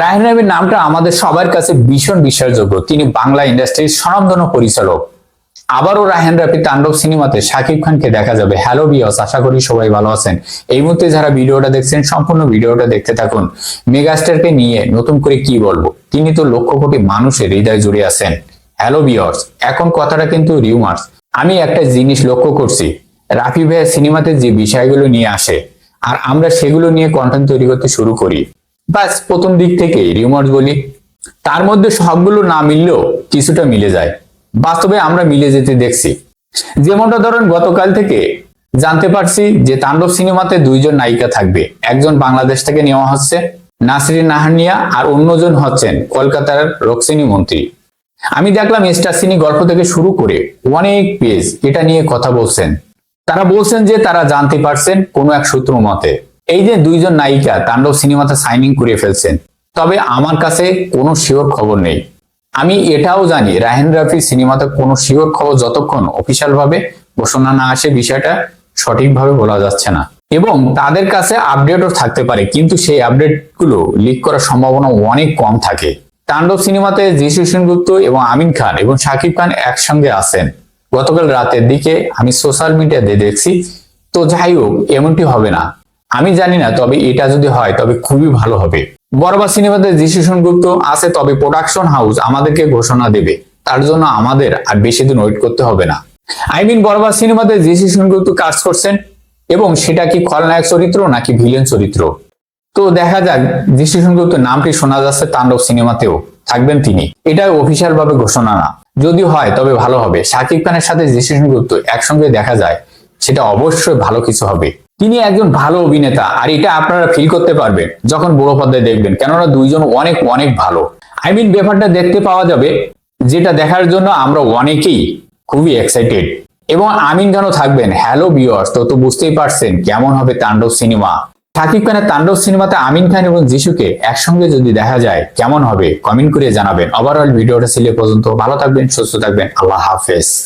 রায়হান নামটা আমাদের সবার কাছে ভীষণ বিশ্বাসযোগ্য। তিনি বাংলা ইন্ডাস্ট্রির স্বনামধন্য পরিচালক। আবারও রায়হান রাফি তাণ্ডব সিনেমাতে শাকিব খানকে দেখা যাবে। হ্যালো বিয়স আশা করি সবাই ভালো আছেন। এই মুহূর্তে যারা ভিডিওটা দেখছেন, সম্পূর্ণ ভিডিওটা দেখতে থাকুন। মেগাস্টারকে নিয়ে নতুন করে কি বলব? তিনি তো লক্ষ কোটি মানুষের হৃদয় জুড়ে আছেন। হ্যালো বিয়স এখন কথাটা কিন্তু রিউমার্স আমি একটা জিনিস লক্ষ্য করছি। রাফি ভাইয়া সিনেমাতে যে বিষয়গুলো নিয়ে আসে, আর আমরা সেগুলো নিয়ে কন্টেন্ট তৈরি করতে শুরু করি। বাস প্রথম দিক থেকে রিউমার্স বলি। তার মধ্যে সবগুলো না মিললেও কিছুটা মিলে যায়। বাস্তবে আমরা মিলে যেতে দেখছি। যেমনটা ধরেন, গতকাল থেকে জানতে পারছি যে তাণ্ডব সিনেমাতে দুইজন নায়িকা থাকবে। একজন বাংলাদেশ থেকে নেওয়া হচ্ছে, নাসরিন নাহানিয়া, আর অন্যজন হচ্ছেন কলকাতার রক্সিনী মন্ত্রী। আমি দেখলাম স্টার সিনি গল্প থেকে শুরু করে অনেক পেজ এটা নিয়ে কথা বলছেন। তারা বলছেন যে তারা জানতে পারছেন কোনো এক সূত্র মতে। এই যে দুইজন নায়িকা, তাণ্ডব সিনেমাতে সাইনিং করে ফেলছেন, তবে আমার কাছে কোনো শিওর খবর নেই। আমি এটাও জানি, রাহেন রাফি সিনেমাতে কোনো শিওর খবর যতক্ষণ অফিসিয়াল ভাবে ঘোষণা না আসে, বিষয়টা সঠিকভাবে বলা যাচ্ছে না। এবং তাদের কাছে আপডেটও থাকতে পারে, কিন্তু সেই আপডেটগুলো লিক করার সম্ভাবনা অনেক কম থাকে। তাণ্ডব সিনেমাতে যিশু সেনগুপ্ত এবং আমিন খান এবং শাকিব খান একসঙ্গে আছেন। গতকাল রাতের দিকে আমি সোশ্যাল মিডিয়াতে দেখছি, তো যাই হোক, এমনটি হবে না। আমি জানি না, তবে এটা যদি হয়, তবে খুবই ভালো হবে। বরবা সিনেমাতে যিশু গুপ্ত আছে, তবে প্রোডাকশন হাউস আমাদেরকে ঘোষণা দেবে। তার জন্য আমাদের আর বেশি দিন ওয়েট করতে হবে না। আই মিন বরবা সিনেমাতে যিশু গুপ্ত কাজ করছেন, এবং সেটা কি খলনায়ক চরিত্র নাকি ভিলেন চরিত্র? তো দেখা যাক যিশু গুপ্ত নামটি শোনা যাচ্ছে তাণ্ডব সিনেমাতেও। থাকবেন তিনি। এটা অফিসিয়াল ভাবে ঘোষণা না। যদি হয়, তবে ভালো হবে। শাকিব খানের সাথে যিশু সেনগুপ্ত একসঙ্গে দেখা যায়, সেটা অবশ্যই ভালো কিছু হবে। তিনি একজন ভালো অভিনেতা, আর এটা আপনারা ফিল করতে পারবেন যখন বড় পর্দায় দেখবেন। কেননা দুইজন অনেক অনেক ভালো। আই মিন ব্যাপারটা দেখতে পাওয়া যাবে, যেটা দেখার জন্য আমরা অনেকেই খুবই এক্সাইটেড এবং আমিন খানও থাকবেন? হ্যালো বিয়ার্স তো তো বুঝতেই পারছেন কেমন হবে তাণ্ডব সিনেমা। শাকিব খানের তাণ্ডব সিনেমাতে আমিন খান এবং যিশুকে একসঙ্গে যদি দেখা যায়, কেমন হবে? কমেন্ট করে জানাবেন। ওভারঅল ভিডিওটা ছিল পর্যন্ত। ভালো থাকবেন, সুস্থ থাকবেন। আল্লাহ হাফেজ।